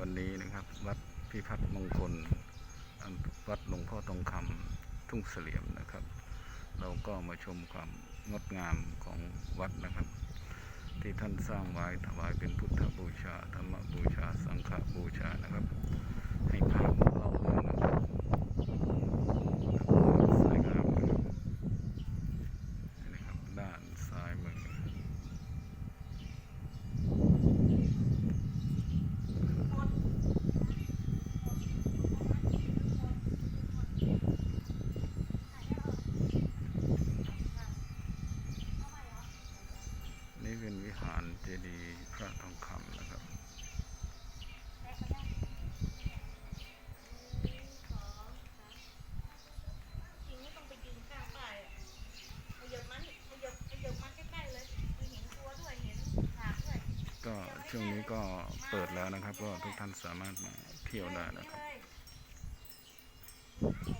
วันนี้นะครับ วัดพิพัฒน์มงคลวัดหลวงพ่อทองคำทุ่งเสลี่ยมนะครับ เราก็มาชมความงดงามของวัดนะครับ ที่ท่านสร้างไว้ถวายเป็นพุทธบูชาธรรมบูชาสังฆบูชานะครับ ให้ภาพเล่าเรื่องนะครับสวยงามนะครับนี่นะครับด้านซ้ายมือ นี่เป็นวิหารเจดีย์พระทองคำนะครับจริงไม่ต้องไปยืนข้างป้ายอะขยับมันขยับขยับมันใกล้ๆเลยมีเห็นตัวด้วยเห็นฉากด้วยก็ช่วงนี้ก็เปิดแล้วนะครับ ก็ทุกท่านสามารถมาเที่ยวได้นะครับเลย